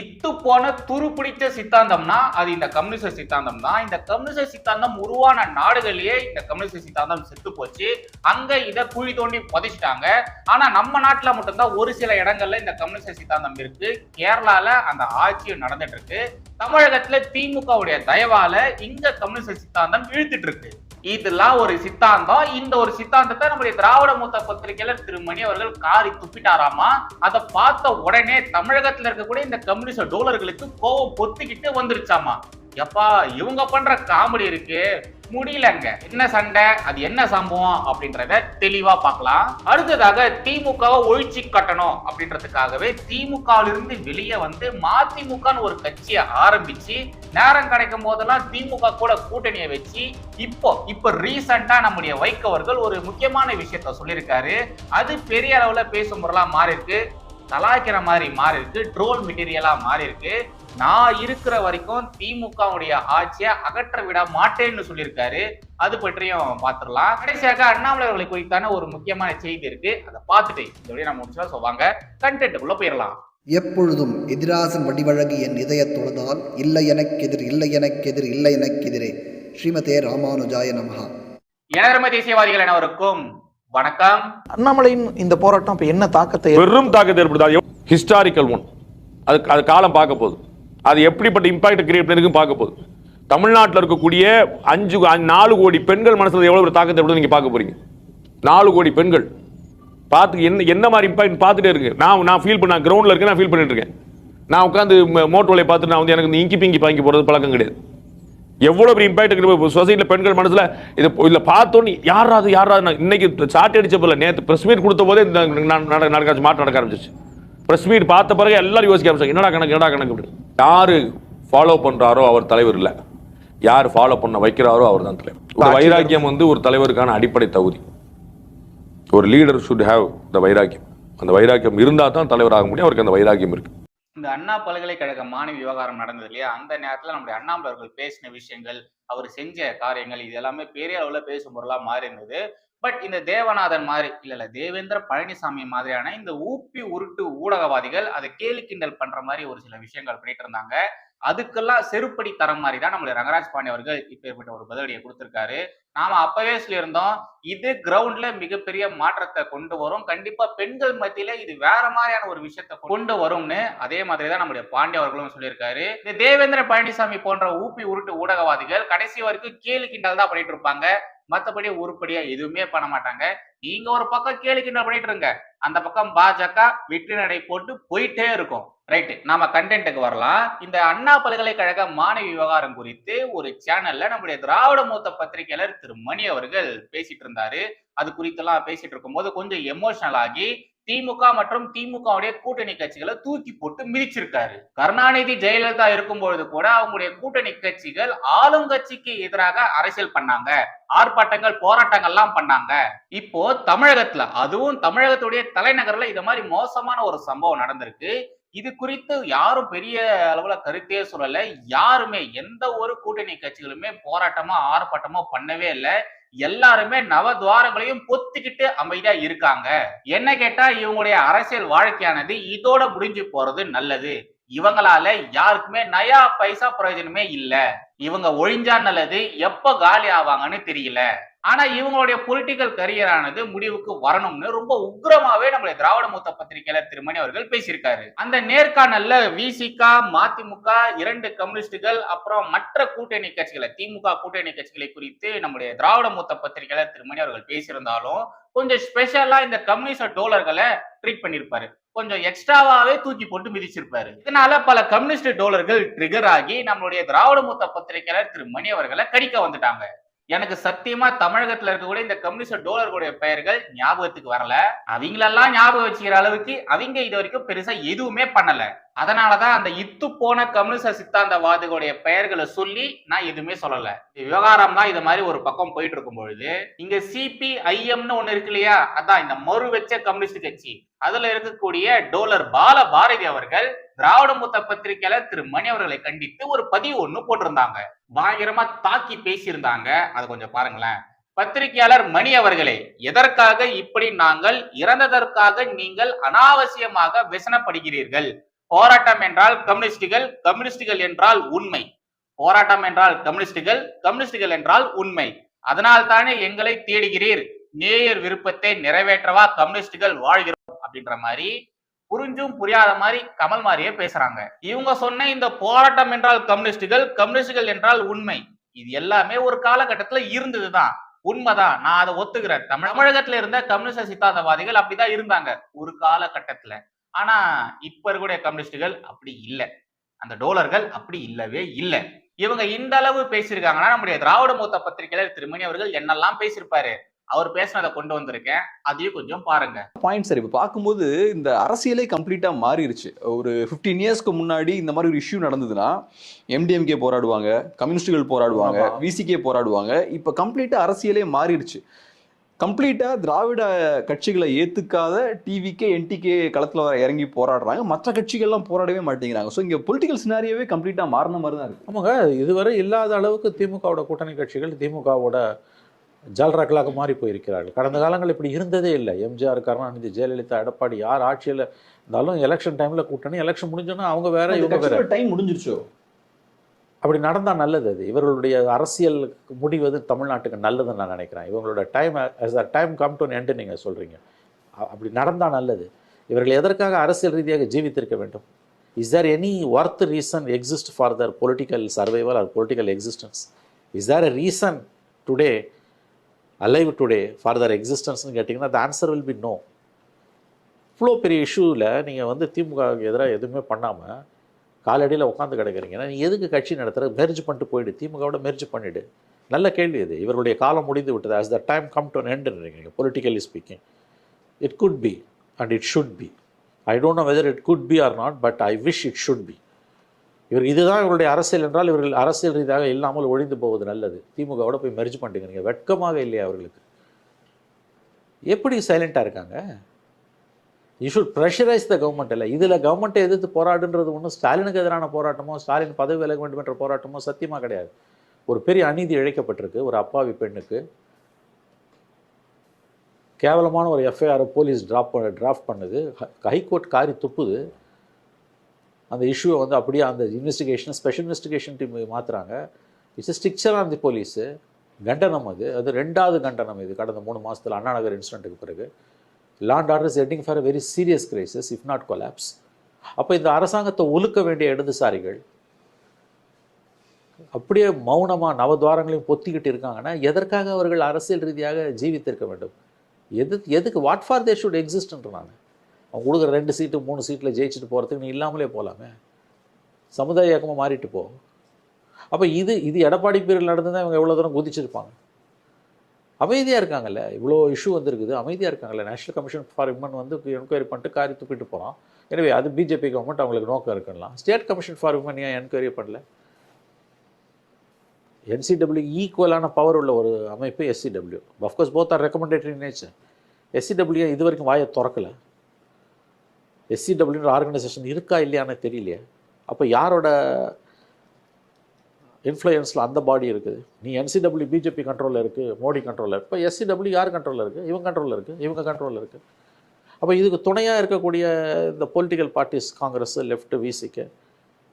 இத்து போன துரு பிடிச்ச சித்தாந்தம்னா அது இந்த கம்யூனிச சித்தாந்தம் தான். இந்த கம்யூனிச சித்தாந்தம் உருவான நாடுகளிலேயே இந்த கம்யூனிச சித்தாந்தம் செத்து போச்சு. அங்க இதை குழி தோண்டி புதைச்சிட்டாங்க. ஆனா நம்ம நாட்டுல மட்டும்தான் ஒரு சில இடங்கள்ல இந்த கம்யூனிச சித்தாந்தம் இருக்கு. கேரளால அந்த ஆட்சியும் நடந்துட்டு இருக்கு. தமிழகத்துல திமுகவுடைய தயவால இங்க கம்யூனிச சித்தாந்தம் இழுத்துட்டு இருக்கு. இதெல்லாம் ஒரு சித்தாந்தம். இந்த ஒரு சித்தாந்தத்தை நம்முடைய திராவிட மூத்த பத்திரிகையாளர் திருமணி அவர்கள் காரி துப்பிட்டாராமா? அதை பார்த்த உடனே தமிழகத்துல இருக்கக்கூடிய இந்த கம்யூனிஸ்ட் டோலர்களுக்கு கோவம் பொத்திக்கிட்டு வந்துருச்சாமா? எப்பா இவங்க பண்ற காமெடி இருக்கு. முடியலங்க. என்ன சண்டை? அது என்ன சம்பவம் அப்படின்றத தெளிவா பார்க்கலாம். அடுத்ததாக திமுகவை ஒழிச்சு கட்டணும் அப்படின்றதுக்காகவே திமுகவிலிருந்து வெளியே வந்து மதிமுகன்னு ஒரு கட்சியை ஆரம்பிச்சு நேரம் கிடைக்கும் போதெல்லாம் திமுக கூட கூட்டணியை வச்சு இப்போ இப்போ ரீசெண்டா நம்முடைய வைக்கவர்கள் ஒரு முக்கியமான விஷயத்த சொல்லியிருக்காரு. அது பெரிய அளவுல பேசும் பொருளா மாறி இருக்கு கலாய்க்கிற மாதிரி மாறி இருக்கு ட்ரோல் மெட்டீரியலா மாறி இருக்கு நான் இருக்கிற வரைக்கும் திமுகவுடைய ஆட்சியை அகற்ற விட மாட்டேன்னு சொல்லியிருக்காரு. அது பற்றியும் பார்த்துடலாம். கடைசியாக அண்ணாமலை அவர்களை குறித்தான ஒரு முக்கியமான செய்தி இருக்கு. அதை பார்த்துட்டு இந்த வழியை நம்ம முடிச்சா சொல்லுவாங்க கண்டென்ட்டுக்குள்ள போயிடலாம். எப்பொழுதும் எதிராசன் வடிவழகு என் இதயத் தொழுதால் இல்லை எனக்கெதிர் இல்லை எனக்கெதிர் இல்லை எனக்கெதிரே ஸ்ரீமதே ராமானுஜாய நமஹா. எனதர்ம தேசியவாதிகள் அனைவருக்கும் வணக்கம். அண்ணாமலையின் இந்த போராட்டம் இப்ப என்ன தாக்கத்தை பெரும் தாக்கத்தை ஏற்படுத்தாது. ஹிஸ்டாரிக்கல் ஒன் அது அது காலம் பார்க்க போகுது. அது எப்படிப்பட்ட இம்பாக்ட் கிரியேட் பண்ணிருக்குன்னு பார்க்க போகுது தமிழ்நாட்டில் இருக்கக்கூடிய அஞ்சு அஞ்சு- நாலு கோடி பெண்கள் மனசில் எவ்வளோ ஒரு தாக்கத்தை எப்படி பார்க்க போறீங்க நாலு கோடி பெண்கள் பார்த்து என்ன என்ன மாதிரி இம்பாக்ட் பார்த்துட்டே இருக்கு நான் நான் ஃபீல் பண்ண கிரவுண்டில் இருக்கேன் நான் ஃபீல் பண்ணிட்டு இருக்கேன் நான் உட்காந்து மோட்டோலை பார்த்து நான் வந்து எனக்கு இந்த இங்கி பிங்கி பாங்கி போகிறது பழக்கம் கிடையாது எவ்வளோ பெரிய இம்பாக்ட் சொசைட்டியில் பெண்கள் மனசில் இது இதில் பார்த்தோன்னு யாராவது யாராவது நான் இன்னைக்கு சாட்டி அடிச்ச போல நேற்று பிரஸ் மீட் கொடுத்த போதே இந்த நட- நடக்க மாற்றம் நடக்க ஆரம்பிச்சிச்சு பிரஸ் மீட் பார்த்த பிறகு எல்லாரும் யோசிக்க ஆரம்பிச்சாங்க. என்னடா கணக்கு என்னடா கணக்கு? யாரு ஃபாலோ பண்றாரோ அவர் தலைவர் இல்ல. யார் ஃபாலோ பண்ண வைக்கிறாரோ அவர் தான் தலைவர். ஒரு வைராக்கியம் வந்து ஒரு தலைவருக்கான அடிப்படை தகுதி. ஒரு லீடர் ஷுட் ஹேவ் த வைராக்கியம். அந்த வைராக்கியம் இருந்தா தான் தலைவராக முடியும். அவருக்கு அந்த வைராக்கியம் இருக்கு. இந்த அண்ணா பல்கலைக்கழக மாணவி விவகாரம் நடந்தது இல்லையா? அந்த நேரத்துல நம்முடைய அண்ணாமலை அவர்கள் பேசின விஷயங்கள் அவர் செஞ்ச காரியங்கள் இது எல்லாமே பெரிய அளவுல பேசும் பொருளா மாறி இருந்தது பட் இந்த தேவநாதன் மாதிரி இல்ல இல்ல தேவேந்திர பழனிசாமி மாதிரியான இந்த ஊப்பி உருட்டு ஊடகவாதிகள் அதை கேலி கிண்டல் பண்ற மாதிரி ஒரு சில விஷயங்கள் பண்ணிட்டு இருந்தாங்க. அதுக்கெல்லாம் செருப்படி தர மாதிரி தான் நம்மளுடைய ரங்கராஜ் பாண்டி அவர்கள் இப்பேற்பட்ட ஒரு பதிலடியை கொடுத்திருக்காரு. நாம அப்பவே சொல்லியிருந்தோம் இது கிரவுண்ட்ல மிகப்பெரிய மாற்றத்தை கொண்டு வரும். கண்டிப்பா பெண்கள் மத்தியில இது வேற மாதிரியான ஒரு விஷயத்தை கொண்டு வரும்னு அதே மாதிரி தான் நம்முடைய பாண்டிய அவர்களும் சொல்லியிருக்காரு. இந்த தேவேந்திர பழனிசாமி போன்ற ஊப்பி உருட்டு ஊடகவாதிகள் கடைசி வரைக்கும் கேலி கிண்டல் தான் பண்ணிட்டு இருப்பாங்க. மத்தபடி உருப்படியா எதுவுமே பண்ண மாட்டாங்க. நீங்க ஒரு பக்கம் கேலி கிண்டல் பண்ணிட்டு இருங்க. அந்த பக்கம் பாஜக வெற்றி நடை போட்டு போயிட்டே இருக்கும். ரைட்டு நாம கண்டென்ட்டுக்கு வரலாம். இந்த அண்ணா பல்கலைக்கழக மாணவி விவகாரம் குறித்து ஒரு சேனல்ல நம்முடைய திராவிட மூத்த பத்திரிகையாளர் திரு மணி அவர்கள் பேசிட்டு இருந்தாரு அது குறித்தெல்லாம் பேசிட்டு இருக்கும்போது கொஞ்சம் எமோஷனல் ஆகி திமுக மற்றும் திமுகவுடைய கூட்டணி கட்சிகளை தூக்கி போட்டு மிதிச்சிருக்காரு. கருணாநிதி ஜெயலலிதா இருக்கும் பொழுது கூட அவங்களுடைய கூட்டணி கட்சிகள் ஆளுங்கட்சிக்கு எதிராக அரசியல் பண்ணாங்க. ஆர்ப்பாட்டங்கள் போராட்டங்கள்லாம் பண்ணாங்க. இப்போ தமிழகத்துல அதுவும் தமிழகத்துடைய தலைநகர்ல இந்த மாதிரி மோசமான ஒரு சம்பவம் நடந்திருக்கு. இது குறித்து யாரும் பெரிய அளவுல கருத்தே சொல்லல. யாருமே எந்த ஒரு கூட்டணி கட்சிகளுமே போராட்டமோ ஆர்ப்பாட்டமோ பண்ணவே இல்லை. எல்லாருமே நவதுவாரங்களையும் பொத்திக்கிட்டு அமைதியா இருக்காங்க. என்ன கேட்டா இவங்களுடைய அரசியல் வாழ்க்கையானது இதோட முடிஞ்சு போறது நல்லது. இவங்களால யாருக்குமே நயா பைசா பிரயோஜனமே இல்ல. இவங்க ஒழிஞ்சா நல்லது. எப்ப காலி ஆவாங்கன்னு தெரியல. ஆனா இவங்களுடைய பொலிட்டிக்கல் கரியரானது முடிவுக்கு வரணும்னு ரொம்ப உக்ரமாவே நம்மளுடைய திராவிட மூத்த பத்திரிகையாளர் திருமணி அவர்கள் பேசியிருக்காரு. அந்த நேர்காணல்ல விசிகா மதிமுக இரண்டு கம்யூனிஸ்டுகள் அப்புறம் மற்ற கூட்டணி கட்சிகளை திமுக கூட்டணி கட்சிகளை குறித்து நம்முடைய திராவிட மூத்த பத்திரிகையாளர் திருமணி அவர்கள் பேசியிருந்தாலும் கொஞ்சம் ஸ்பெஷலா இந்த கம்யூனிஸ்ட் டோலர்களை ட்ரீட் பண்ணியிருப்பாரு. கொஞ்சம் எக்ஸ்ட்ராவாவே தூக்கி போட்டு மிதிச்சிருப்பாரு. இதனால பல கம்யூனிஸ்ட் டோலர்கள் ட்ரிகர் ஆகி நம்மளுடைய திராவிட மூத்த பத்திரிகையாளர் திரு மணி அவர்களை கடிக்க வந்துட்டாங்க. எனக்கு சத்தியமா தமிழகத்துல இருக்கக்கூடிய இந்த கம்யூனிஸ்ட் டோலர்களுடைய பெயர்கள் ஞாபகத்துக்கு வரல. அவங்களெல்லாம் ஞாபகம் வச்சுக்கிற அளவுக்கு அவங்க இது வரைக்கும் பெருசா எதுவுமே பண்ணல. அதனாலதான் அந்த இத்து போன கம்யூனிஸ்ட் சித்தாந்தவாதிகளுடைய பெயர்களை சொல்லி நான் எதுவுமே சொல்லல. விவகாரம் தான் இது மாதிரி ஒரு பக்கம் போயிட்டு இருக்கும் பொழுது இங்க சிபிஐஎம்னு ஒண்ணு இருக்கு இல்லையா? அதான் இந்த மறு வச்ச கம்யூனிஸ்ட் கட்சி. அதுல இருக்கக்கூடிய டோலர் பால பாரதி அவர்கள் திராவிட மூத்த பத்திரிகையாளர் திரு மணி அவர்களை கண்டித்து ஒரு பதிவு ஒண்ணு போட்டிருந்தாங்க. பயங்கரமா தாக்கி பேசியிருந்தாங்க. அதை கொஞ்சம் பாருங்களேன். பத்திரிகையாளர் மணி அவர்களே எதற்காக இப்படி நாங்கள் இறந்ததற்காக நீங்கள் அனாவசியமாக விசனப்படுகிறீர்கள்? போராட்டம் என்றால் கம்யூனிஸ்டுகள் கம்யூனிஸ்டுகள் என்றால் உண்மை. போராட்டம் என்றால் கம்யூனிஸ்டுகள் கம்யூனிஸ்டுகள் என்றால் உண்மை. அதனால் தானே எங்களை தேடுகிறீர். நேயர் விருப்பத்தை நிறைவேற்றவா கம்யூனிஸ்டுகள் வாழ்கிறோம்? அப்படின்ற மாதிரி புரிஞ்சும் புரியாத மாதிரி கமல் மாதிரியே பேசுறாங்க. இவங்க சொன்ன இந்த போராட்டம் என்றால் கம்யூனிஸ்டுகள் கம்யூனிஸ்டுகள் என்றால் உண்மை. இது எல்லாமே ஒரு காலகட்டத்துல இருந்ததுதான். உண்மைதான். நான் அதை ஒத்துக்கிறேன். தமிழ் தமிழகத்துல இருந்த கம்யூனிஸ்ட சித்தாந்தவாதிகள் அப்படிதான் இருந்தாங்க ஒரு காலகட்டத்துல. ஆனா இப்ப இருக்கக்கூடிய கம்யூனிஸ்டுகள் அப்படி இல்லை. அந்த டோலர்கள் அப்படி இல்லவே இல்லை. இவங்க இந்த அளவு பேசியிருக்காங்கன்னா நம்முடைய திராவிட மூத்த பத்திரிகையாளர் திருமணி அவர்கள் என்னெல்லாம் பேசியிருப்பாரு? அவர் பேசினதை கொண்டு வந்திருக்கேன். அதையும் கொஞ்சம் பாருங்க. பாயிண்ட் சார் இப்போ பார்க்கும்போது இந்த அரசியலே கம்ப்ளீட்டாக மாறிடுச்சு ஒரு ஃபிஃப்டீன் இயர்ஸ்க்கு முன்னாடி இந்த மாதிரி ஒரு இஷ்யூ நடந்ததுன்னா எம்டிஎம்கே போராடுவாங்க கம்யூனிஸ்டுகள் போராடுவாங்க. விசிகே போராடுவாங்க. இப்போ கம்ப்ளீட்டாக அரசியலே மாறிடுச்சு. கம்ப்ளீட்டாக திராவிட கட்சிகளை ஏற்றுக்காத டிவிக்கே என்டிகே களத்தில் இறங்கி போராடுறாங்க. மற்ற கட்சிகள்லாம் போராடவே மாட்டேங்கிறாங்க. ஸோ இங்கே பொலிட்டிக்கல் சினாரியோவே கம்ப்ளீட்டாக மாறின மாதிரி தான் இருக்கு. ஆமாங்க இதுவரை இல்லாத அளவுக்கு திமுகவோட கூட்டணி கட்சிகள் திமுகவோட ஜால்ராக்களாக மாறி போயிருக்கிறார்கள். கடந்த காலங்கள் இப்படி இருந்ததே இல்லை. எம்ஜிஆர் கருணாநிதி ஜெயலலிதா எடப்பாடி யார் ஆட்சியில் இருந்தாலும் எலெக்ஷன் டைமில் கூட்டணி எலெக்ஷன் முடிஞ்சோன்னா அவங்க வேற இவங்க வேற. டைம் முடிஞ்சிருச்சோ? அப்படி நடந்தால் நல்லது. அது இவர்களுடைய அரசியல் முடிவது தமிழ்நாட்டுக்கு நல்லதுன்னு நான் நினைக்கிறேன். இவங்களோட time as a time come to end நீங்கள் சொல்கிறீங்க அப்படி நடந்தால் நல்லது. இவர்கள் எதற்காக அரசியல் ரீதியாக ஜீவித்திருக்க வேண்டும்? Is there any worth reason exist for the political survival or political existence is there a reason today alive today for the எக்ஸிஸ்டன்ஸ்னு கேட்டிங்கன்னா the answer will be no இவ்வளோ பெரிய இஷ்யூவில் நீங்கள் வந்து திமுகவுக்கு எதிராக எதுவுமே பண்ணாமல் காலடியில் உட்காந்து கிடக்குறீங்கன்னா நீ எதுக்கு கட்சி நடத்துகிற மெர்ஜ் பண்ணிட்டு போயிடு. திமுகவோட மெர்ஜ் பண்ணிவிடு நல்ல கேள்வி இது. இவருடைய காலம் முடிந்து விட்டது. As the time come to end எண்டுன்றீங்க politically speaking it could be and it should be I don't know whether it could be or not but I wish it should be இவர் இதுதான் இவருடைய அரசியல் என்றால் இவர்கள் அரசியல் ரீதியாக இல்லாமல் ஒழிந்து போவது நல்லது. திமுகவோட போய் மெர்ஜ் பண்ணிட்டுக்கிறீங்க வெட்கமாக இல்லையா அவர்களுக்கு? எப்படி சைலண்ட்டாக இருக்காங்க? You should pressurise the government இல்லை. இதில் கவர்மெண்ட்டை எதிர்த்து போராடுன்றது ஒன்றும் ஸ்டாலினுக்கு எதிரான போராட்டமோ ஸ்டாலின் பதவி விலக வேண்டும் என்ற போராட்டமோ சத்தியமாக கிடையாது. ஒரு பெரிய அநீதி இழைக்கப்பட்டிருக்கு. ஒரு அப்பாவி பெண்ணுக்கு கேவலமான ஒரு எஃப்ஐஆர் போலீஸ் ட்ராப் பண்ண டிராஃப்ட் பண்ணுது. ஹைகோர்ட் காரி துப்புது. அந்த இஷ்யூவை வந்து அப்படியே அந்த இன்வெஸ்டிகேஷன் ஸ்பெஷல் இன்வெஸ்டிகேஷன் டீம் மாற்றுறாங்க it's stricture on the police கண்டனம் அது. அது ரெண்டாவது கண்டனம் இது. கடந்த மூணு மாதத்தில் அண்ணா நகர் இன்சிடென்ட்டுக்கு பிறகு. Law and order is heading for a very serious crisis if not collapse அப்போ இந்த அரசாங்கத்தை ஒழுக்க வேண்டிய இடதுசாரிகள் அப்படியே மௌனமாக நவதுவாரங்களையும் பொத்திக்கிட்டு இருக்காங்கன்னா எதற்காக அவர்கள் அரசியல் ரீதியாக ஜீவித்திருக்க வேண்டும்? எது எதுக்கு வாட் ஃபார் தே ஷுட் எக்ஸிஸ்ட்ன்ற நான் அவங்க கொடுக்குற ரெண்டு சீட்டு மூணு சீட்டில் ஜெயிச்சுட்டு போகிறதுக்கு நீ இல்லாமலே போகலாமே சமுதாய இயக்கமாக மாறிட்டு போ. அப்போ இது இது எடப்பாடி பீரியட் நடந்து இவங்க எவ்வளோ தூரம் குதிச்சிருப்பாங்க? அமைதியாக இருக்காங்கல்ல? இவ்வளோ இஷ்யூ வந்திருக்குது. அமைதியாக இருக்காங்கல்ல? நேஷனல் கமிஷன் ஃபார் விமன் வந்து என்கொயரி பண்ணிட்டு காரி துப்பிட்டு போகிறோம் எனவே அது பிஜேபி கவர்மெண்ட் அவங்களுக்கு நோக்கம் இருக்கலாம். ஸ்டேட் கமிஷன் ஃபார் விமன் ஏன் என்கொயரி பண்ணல? என்சிடபிள்யூ ஈக்குவலான பவர் உள்ள ஒரு அமைப்பு SCW of course both are recommendatory nature SCW இது வரைக்கும் வாயை திறக்கலை. எஸ்சிடபிள்யூன்ற ஆர்கனைசேஷன் இருக்கா இல்லையான்னு தெரியலையே. அப்போ யாரோட இன்ஃப்ளூயன்ஸில் அந்த பாடி இருக்குது? நீ என்சிடபிள்யூ பிஜேபி கண்ட்ரோலில் இருக்குது மோடி கண்ட்ரோலில் இப்போ எஸ்சிடபிள்யூ யார் கண்ட்ரோலில் இருக்குது இவங்க கண்ட்ரோலில் இருக்குது இவங்க கண்ட்ரோலில் இருக்குது அப்போ இதுக்கு துணையாக இருக்கக்கூடிய இந்த பொலிட்டிக்கல் பார்ட்டிஸ் காங்கிரஸ் லெஃப்ட் விசிக்கு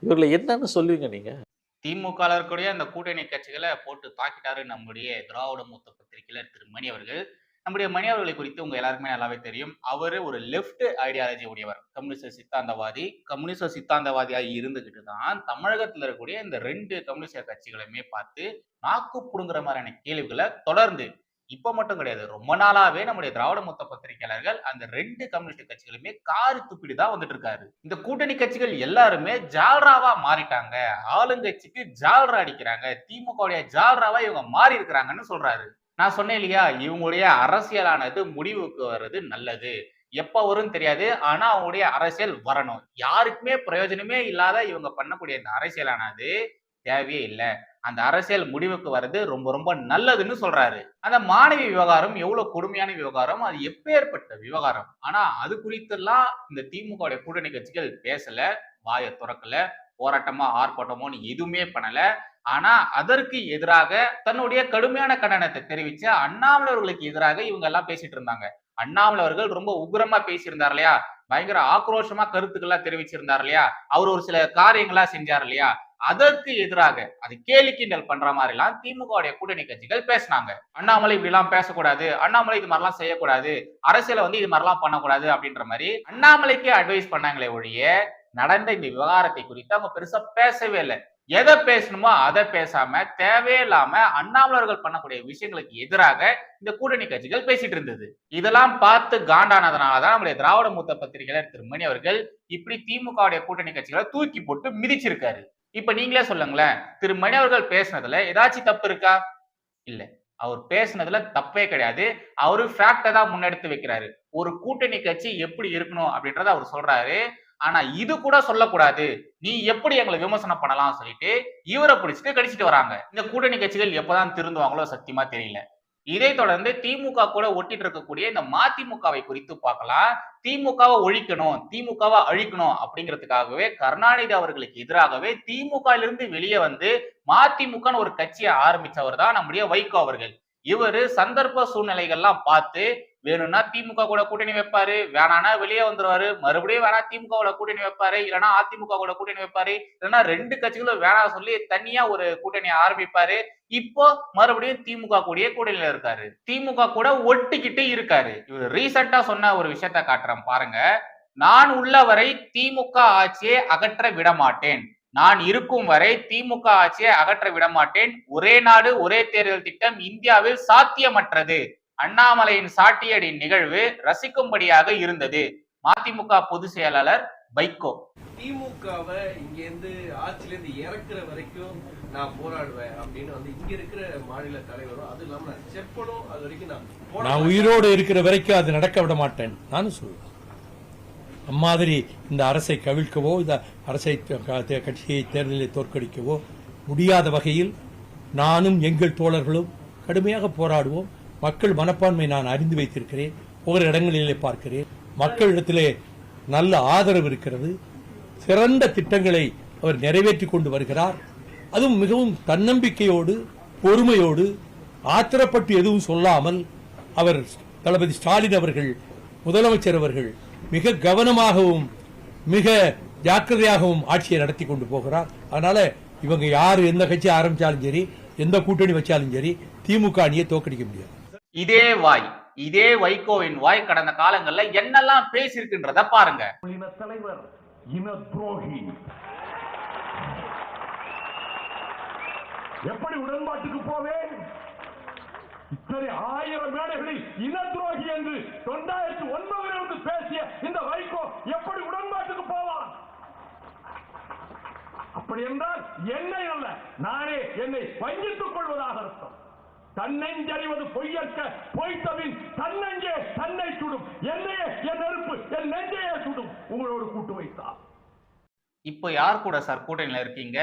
இவர்களை என்னன்னு சொல்லுவீங்க நீங்கள் திமுக இருக்கக்கூடிய அந்த கூட்டணி கட்சிகளை போட்டு தாக்கிட்டாரு நம்முடைய திராவிட மூத்த பத்திரிகையாளர் திரு மணி அவர்கள். நம்முடைய மணி அவர்களை குறித்து உங்க எல்லாருக்குமே நல்லாவே தெரியும். அவரு ஒரு லெப்ட் ஐடியாலஜி உடையவர். கம்யூனிஸ்ட் சித்தாந்தவாதி. கம்யூனிச சித்தாந்தவாதியாக இருந்துகிட்டு தான் தமிழகத்தில் இருக்கக்கூடிய இந்த ரெண்டு கம்யூனிச கட்சிகளுமே பார்த்து நாக்கு புடுங்குற மாதிரியான கேள்விகளை தொடர்ந்து இப்ப மட்டும் கிடையாது ரொம்ப நாளாவே நம்முடைய திராவிட மொத்த பத்திரிகையாளர்கள் அந்த ரெண்டு கம்யூனிஸ்ட் கட்சிகளுமே காரி துப்பிட்டு தான் வந்துட்டு இருக்காரு. இந்த கூட்டணி கட்சிகள் எல்லாருமே ஜால்ராவா மாறிட்டாங்க. ஆளுங்கட்சிக்கு ஜால்ரா அடிக்கிறாங்க. திமுகவுடைய ஜால்ராவா இவங்க மாறி இருக்கிறாங்கன்னு சொல்றாரு. நான் சொன்னேன் இல்லையா இவங்களுடைய அரசியலானது முடிவுக்கு வர்றது நல்லது. எப்ப வரும்னு தெரியாது ஆனா அவங்களுடைய அரசியல் வரணும். யாருக்குமே பிரயோஜனமே இல்லாத இவங்க பண்ணக்கூடிய இந்த அரசியலானது தேவையே இல்லை. அந்த அரசியல் முடிவுக்கு வர்றது ரொம்ப ரொம்ப நல்லதுன்னு சொல்றாரு. அந்த மாணவி விவகாரம் எவ்வளவு கொடுமையான விவகாரம் அது எப்பேற்பட்ட விவகாரம். ஆனா அது குறித்தெல்லாம் இந்த திமுக கூட்டணி கட்சிகள் பேசல வாயை திறக்கல. போராட்டமா ஆர்ப்பாட்டமோ எதுவுமே பண்ணல. ஆனா அதற்கு எதிராக தன்னுடைய கடுமையான கண்டனத்தை தெரிவிச்சு அண்ணாமலை அவர்களுக்கு எதிராக இவங்க எல்லாம் பேசிட்டு இருந்தாங்க. அண்ணாமலை அவர்கள் ரொம்ப உக்ரமா பேசியிருந்தார் இல்லையா? பயங்கர ஆக்ரோஷமா கருத்துக்கள்லாம் தெரிவிச்சிருந்தார் இல்லையா? அவர் ஒரு சில காரியங்களா செஞ்சார் இல்லையா? அதற்கு எதிராக அது கேலி கிண்டல் பண்ற மாதிரி எல்லாம் திமுகவுடைய கூட்டணி கட்சிகள் பேசினாங்க. அண்ணாமலை இப்படி எல்லாம் பேசக்கூடாது அண்ணாமலை இது மாதிரிலாம் செய்யக்கூடாது அரசியல வந்து இது மாதிரிலாம் பண்ணக்கூடாது அப்படின்ற மாதிரி அண்ணாமலைக்கு அட்வைஸ் பண்ணாங்களே ஒழிய நடந்த இந்த விவகாரத்தை குறித்து அவங்க பெருசா பேசவே இல்லை. எதை பேசணுமோ அதை பேசாம தேவையில்லாம அண்ணாமலர்கள் பண்ணக்கூடிய விஷயங்களுக்கு எதிராக இந்த கூட்டணி கட்சிகள் பேசிட்டு இருந்தது. இதெல்லாம் பார்த்து காண்டானதுனாலதான் நம்முடைய திராவிட மூத்த பத்திரிகையாளர் திரு மணி அவர்கள் இப்படி திமுகவுடைய கூட்டணி கட்சிகளை தூக்கி போட்டு மிதிச்சிருக்காரு. இப்ப நீங்களே சொல்லுங்களேன் திரு மணி அவர்கள் பேசினதுல ஏதாச்சும் தப்பு இருக்கா? இல்ல. அவர் பேசுனதுல தப்பே கிடையாது. அவரு ஃபேக்டை தான் முன்னெடுத்து வைக்கிறாரு. ஒரு கூட்டணி கட்சி எப்படி இருக்கணும் அப்படின்றத அவர் சொல்றாரு. ஆனா இது கூட சொல்லக்கூடாது. நீ எப்படி எங்களை விமர்சனம் பண்ணலாம் சொல்லிட்டு இவரை பிடிச்சிட்டு கடிச்சிட்டு வராங்க. இந்த கூட்டணி கட்சிகள் எப்பதான் திருந்துவாங்களோ சத்தியமா தெரியல. இதை தொடர்ந்து திமுக கூட ஒட்டிட்டு இருக்கக்கூடிய இந்த மதிமுகவை குறித்து பார்க்கலாம். திமுகவை ஒழிக்கணும் திமுகவை அழிக்கணும் அப்படிங்கிறதுக்காகவே கருணாநிதி அவர்களுக்கு எதிராகவே திமுக இருந்து வெளியே வந்து மதிமுகன்னு ஒரு கட்சியை ஆரம்பிச்சவர் தான் நம்முடைய வைகோ அவர்கள். இவரு சந்தர்ப்ப சூழ்நிலைகள்லாம் பார்த்து வேணும்னா திமுக கூட கூட்டணி வைப்பாரு. வேணானா வெளியே வந்துருவாரு. மறுபடியும் வேணா திமுக கூட்டணி வைப்பாரு. இல்லைன்னா அதிமுக கூட கூட்டணி வைப்பாரு. இல்லைன்னா ரெண்டு கட்சிகளும் வேணாம் சொல்லி தனியா ஒரு கூட்டணி ஆரம்பிப்பாரு. இப்போ மறுபடியும் திமுக கூடயே கூட்டணியில இருக்காரு. திமுக கூட ஒட்டிக்கிட்டு இருக்காரு. இவர் ரீசெண்டா சொன்ன ஒரு விஷயத்த காட்டுறேன் பாருங்க. நான் உள்ள வரை திமுக ஆட்சியை அகற்ற விட மாட்டேன் நான் இருக்கும் வரை திமுக ஆட்சியை அகற்ற விட மாட்டேன் ஒரே நாடு ஒரே தேர்தல் திட்டம் இந்தியாவில் சாத்தியமற்றது. அண்ணாமலையின் சாட்டியடி நிகழ்வு ரசிக்கும்படியாக இருந்தது. மதிமுக பொதுச் செயலாளர் வைகோ திமுகவை இங்க இருந்து ஆட்சியில இருந்து இறக்குற வரைக்கும் நான் போராடுவேன் அப்படின்னு வந்து இங்க இருக்கிற மாநில தலைவரும் அது இல்லாம நான் செப்பனும் அது வரைக்கும் நான் நான் உயிரோடு இருக்கிற வரைக்கும் அது நடக்க விட மாட்டேன். நானும் சொல்லுவேன் அம்மாதிரி இந்த அரசை கவிழ்க்கவோ இந்த அரசை கட்சியை தேர்தலில் தோற்கடிக்கவோ முடியாத வகையில் நானும் எங்கள் தோழர்களும் கடுமையாக போராடுவோம். மக்கள் மனப்பான்மை நான் அறிந்து வைத்திருக்கிறேன் ஒவ்வொரு இடங்களிலே பார்க்கிறேன். மக்களிடத்திலே நல்ல ஆதரவு இருக்கிறது. சிறந்த திட்டங்களை அவர் நிறைவேற்றி கொண்டு வருகிறார். அதுவும் மிகவும் தன்னம்பிக்கையோடு பொறுமையோடு ஆத்திரப்பட்டு எதுவும் சொல்லாமல் அவர் தளபதி ஸ்டாலின் அவர்கள் முதலமைச்சர் அவர்கள் மிக கவனமாகவும் மிக ஜாக்கிரதையாகவும் ஆட்சியை நடத்தி கொண்டு போகிறார். அதனால இவங்க யார் எந்த கட்சி ஆரம்பிச்சாலும் சரி எந்த கூட்டணி வச்சாலும் சரி திமுக அணியை தோக்கடிக்க முடியாது. இதே வாய் இதே வைகோவின் வாய் கடந்த காலங்கள்ல என்னெல்லாம் பேசியிருக்குன்றத பாருங்க. இன தலைவர் இன துரோகி. எப்படி உடன்பாட்டுக்கு போவேன்? இத்தனை ஆயிரம் மேடைகளில் இன துரோகி என்று தொண்டாயிரத்தி ஒன்பதில் இருந்து பேசிய இந்த வைகோ எப்படி உடன்பாட்டுக்கு போவான்? அப்படி என்றால் என்னை அல்ல நானே என்னை வஞ்சித்துக் கொள்வதாக அர்த்தம். தன்னெஞ்சறிவது பொய்யற்க பொய்த்தவின் தன்னெஞ்சே தன்னை சுடும். என்னையே என் நெருப்பு என் நெஞ்சையே சுடும். உங்களோடு கூட்டு வைத்தார். இப்போ யார் கூட சார் கூட்டணியில இருக்கீங்க?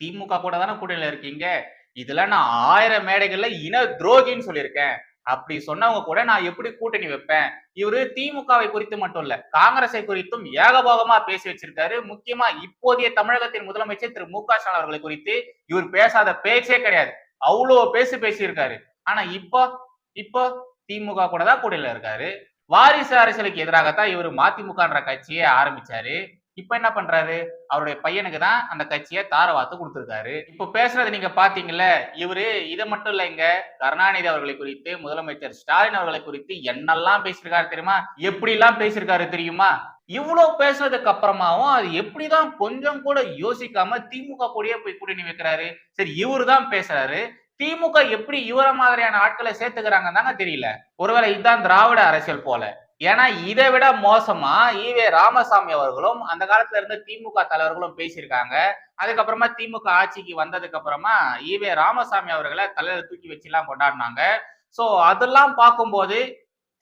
திமுக கூட தானே கூட்டணியில இருக்கீங்க? இதுல நான் ஆயிரம் மேடைகள்ல இன துரோகின்னு சொல்லியிருக்கேன். அப்படி சொன்னவங்க கூட நான் எப்படி கூட்டணி வைப்பேன்? இவரு திமுகவை குறித்து மட்டும் இல்ல காங்கிரஸை குறித்தும் ஏகபோகமா பேசி வச்சிருக்காரு. முக்கியமா இப்போதைய தமிழகத்தின் முதலமைச்சர் திரு மு க ஸ்டாலின் அவர்களை குறித்து இவர் பேசாத பேச்சே கிடையாது. அவ்வளோ பேசி பேசியிருக்காரு. ஆனா இப்போ இப்போ திமுக கூட தான் கூடையில இருக்காரு. வாரிசு அரசியலுக்கு எதிராகத்தான் இவர் மதிமுகன்ற கட்சியை ஆரம்பிச்சாரு. இப்ப என்ன பண்றாரு? அவருடைய பையனுக்கு தான் அந்த கட்சியை தாரவாத்து கொடுத்திருக்காரு. இப்போ பேசுறது நீங்க பாத்தீங்கல்ல இவரு இதை மட்டும் இல்லைங்க கருணாநிதி அவர்களை குறித்து முதலமைச்சர் ஸ்டாலின் அவர்களை குறித்து என்னெல்லாம் பேசியிருக்காரு தெரியுமா? எப்படி எல்லாம் பேசியிருக்காரு தெரியுமா? இவ்வளவு பேசுனதுக்கு அப்புறமாவும் அது எப்படிதான் கொஞ்சம் கூட யோசிக்காம திமுக கூடயே போய் கூட்டணி வைக்கிறாரு? சரி இவரு தான் பேசுறாரு. திமுக எப்படி இவர மாதிரியான ஆட்களை சேர்த்துக்கிறாங்க தாங்க தெரியல. ஒருவேளை இதுதான் திராவிட அரசியல் போல. ஏன்னா இதை விட மோசமா ஈவே ராமசாமி அவர்களும் அந்த காலத்துல இருந்த திமுக தலைவர்களும் பேசியிருக்காங்க. அதுக்கப்புறமா திமுக ஆட்சிக்கு வந்ததுக்கு அப்புறமா ஈவே ராமசாமி அவர்களை தலையில தூக்கி வச்சு எல்லாம் கொண்டாடினாங்க. சோ அதெல்லாம் பார்க்கும்போது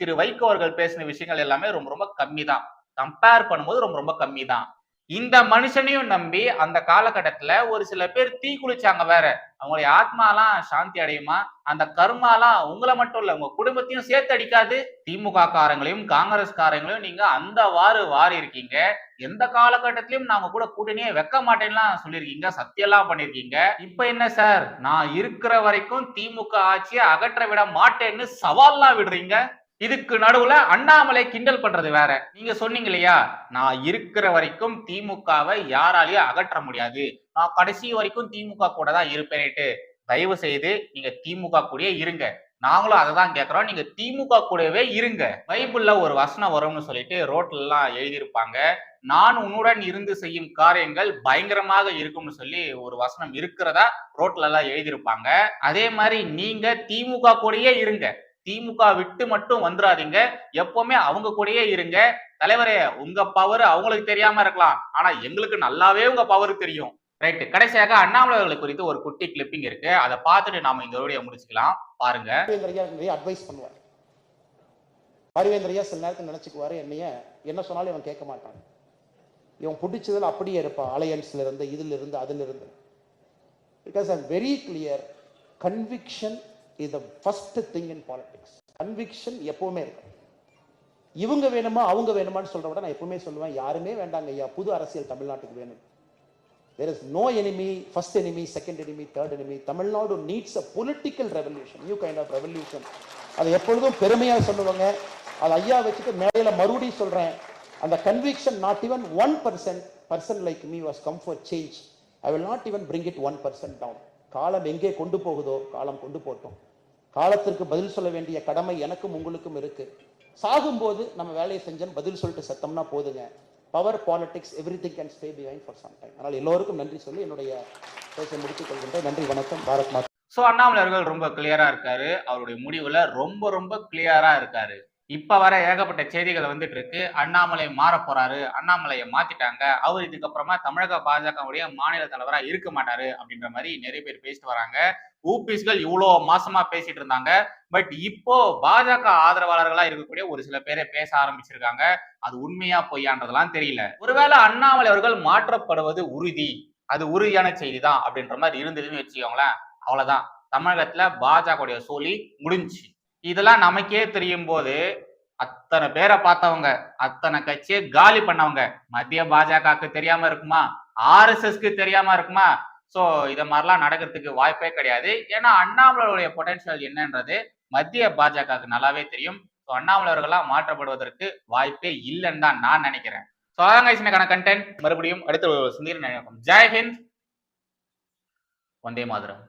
திரு வைகோ அவர்கள் பேசின விஷயங்கள் எல்லாமே ரொம்ப ரொம்ப கம்மி தான் கம்பேர் பண்ணும்போது ரொம்ப ரொம்ப கம்மி தான் இந்த மனுஷனையும் நம்பி அந்த காலகட்டத்துல ஒரு சில பேர் தீ குளிச்சாங்க வேற. அவங்களுடைய ஆத்மாலாம் சாந்தி அடையுமா? அந்த கர்மாலாம் உங்களை மட்டும் இல்ல உங்க குடும்பத்தையும் சேர்த்து அடிக்காது. திமுக காரங்களையும் காங்கிரஸ் காரங்களையும் நீங்க அந்த வாறு வாரி இருக்கீங்க எந்த காலகட்டத்திலயும் நாங்க கூட கூட்டணியே வைக்க மாட்டேன்லாம் சொல்லியிருக்கீங்க. சத்தியெல்லாம் பண்ணிருக்கீங்க இப்ப என்ன சார்? நான் இருக்கிற வரைக்கும் திமுக ஆட்சியை அகற்ற விட மாட்டேன்னு சவால்லாம் விடுறீங்க. இதுக்கு நடுவுல அண்ணாமலை கிண்டல் பண்றது வேற. நீங்க சொன்னீங்க இல்லையா? நான் இருக்கிற வரைக்கும் திமுகவை யாராலையும் அகற்ற முடியாது. நான் கடைசி வரைக்கும் திமுக கூட தான் இருப்பேன்ட்டு தயவு செய்து நீங்க திமுக கூடயே இருங்க. நாங்களும் அதை தான் கேட்குறோம் நீங்க திமுக கூடவே இருங்க. பைபிள்ல ஒரு வசனம் வரும்னு சொல்லிட்டு ரோட்ல எல்லாம் எழுதியிருப்பாங்க. நான் உன்னுடன் இருந்து செய்யும் காரியங்கள் பயங்கரமாக இருக்கும்னு சொல்லி ஒரு வசனம் இருக்கிறதா ரோட்ல எல்லாம் எழுதியிருப்பாங்க. அதே மாதிரி நீங்க திமுக கூடயே இருங்க. திமுக விட்டு மட்டும் வந்துடாதீங்க எப்பவுமே அவங்க கூடயே இருங்க. தலைவரே உங்க பவர் அவங்களுக்கு தெரியாம இருக்கலாம். ஆனா எங்களுக்கு நல்லாவே உங்க பவர் தெரியும். ரைட்டு கடைசியாக அண்ணாமலை அவர்களை குறித்து ஒரு குட்டி கிளிப்பிங் இருக்கு. அதை பார்த்துட்டு நாம இந்த வீடியோ முடிச்சுக்கலாம். பாருங்க. அட்வைஸ் பண்ணுவார். பாரிவேந்தரையா சில நேரத்தில் நினச்சிக்குவாரு என்னைய என்ன சொன்னாலும் இவன் கேட்க மாட்டான். இவன் பிடிச்சதில் அப்படியே இருப்பான். அலையன்ஸ்ல இருந்து இதுல இருந்து அதுல இருந்து because I'm very clear conviction is the first thing in politics conviction எப்பவுமே இருக்கும். இவங்க வேணுமா அவங்க வேணுமான்னு சொல்ற விட நான் எப்பவுமே சொல்லுவேன் யாருமே வேண்டாங்க ஐயா புது அரசியல் தமிழ்நாட்டுக்கு வேணும். There is no enemy first enemy second enemy third enemy Tamil Nadu needs a political revolution new kind of revolution அதை எப்பொழுதும் பெருமையாக சொல்லுவாங்க. அதை ஐயா வச்சுட்டு மேடையில மறுபடியும் சொல்றேன். அந்த conviction not even one percent person like me was come for change I will not even bring it one percent down காலம் எங்கே கொண்டு போகுதோ காலம் கொண்டு போட்டோம் காலத்திற்கு பதில் சொல்ல வேண்டிய கடமை எனக்கும் உங்களுக்கும் இருக்கு. சாகும்போது நம்ம வேலையை செஞ்சோன்னு பதில் சொல்லிட்டு செத்தோம்னா போதுங்க. Power politics every thing can stay behind for some time அதனால் எல்லோருக்கும் நன்றி சொல்லி என்னுடைய பேச முடித்துக் கொள்கின்றேன். நன்றி வணக்கம். பாரத் மாதா. ஸோ அண்ணாமலை அவர்கள் ரொம்ப கிளியரா இருக்காரு. அவருடைய முடிவுல ரொம்ப ரொம்ப கிளியரா இருக்காரு. இப்ப வர ஏகப்பட்ட செய்திகள் வந்துட்டு இருக்கு. அண்ணாமலை மாற போறாரு. அண்ணாமலையை மாத்திட்டாங்க. அவர் இதுக்கப்புறமா தமிழக பாஜகவுடைய மாநில தலைவரா இருக்க மாட்டாரு அப்படின்ற மாதிரி நிறைய பேர் பேசிட்டு வராங்க. ஊபிஸ்கள் இவ்வளோ மாசமா பேசிட்டு இருந்தாங்க. பட் இப்போ பாஜக ஆதரவாளர்களா இருக்கக்கூடிய ஒரு சில பேரை பேச ஆரம்பிச்சிருக்காங்க. அது உண்மையா பொய்யான்றதெல்லாம் தெரியல. ஒருவேளை அண்ணாமலை அவர்கள் மாற்றப்படுவது உறுதி. அது உறுதியான செய்தி தான் அப்படின்ற மாதிரி இருந்ததுன்னு வச்சுக்கோங்களேன். அவ்வளவுதான். தமிழகத்துல பாஜகவுடைய சோழி முடிஞ்சு இதெல்லாம் நமக்கே தெரியும் போது அத்தனை பேரை பார்த்தவங்க அத்தனை கட்சியை காலி பண்ணவங்க மத்திய பாஜகவுக்கு தெரியாம இருக்குமா? ஆர்எஸ்எஸ்க்கு தெரியாம இருக்குமா? சோ இத மாதிரிலாம் நடக்கிறதுக்கு வாய்ப்பே கிடையாது. ஏன்னா அண்ணாமலையுடைய பொட்டன்ஷியல் என்னன்றது மத்திய பாஜகவுக்கு நல்லாவே தெரியும். ஸோ மாற்றப்படுவதற்கு வாய்ப்பே இல்லைன்னு தான் நான் நினைக்கிறேன். ஸோ அதான் guys கண்டென்ட் மறுபடியும் அடுத்த சிந்திர நினைக்கும் ஜெய்ஹிந்த் வந்தே மாதிரம்.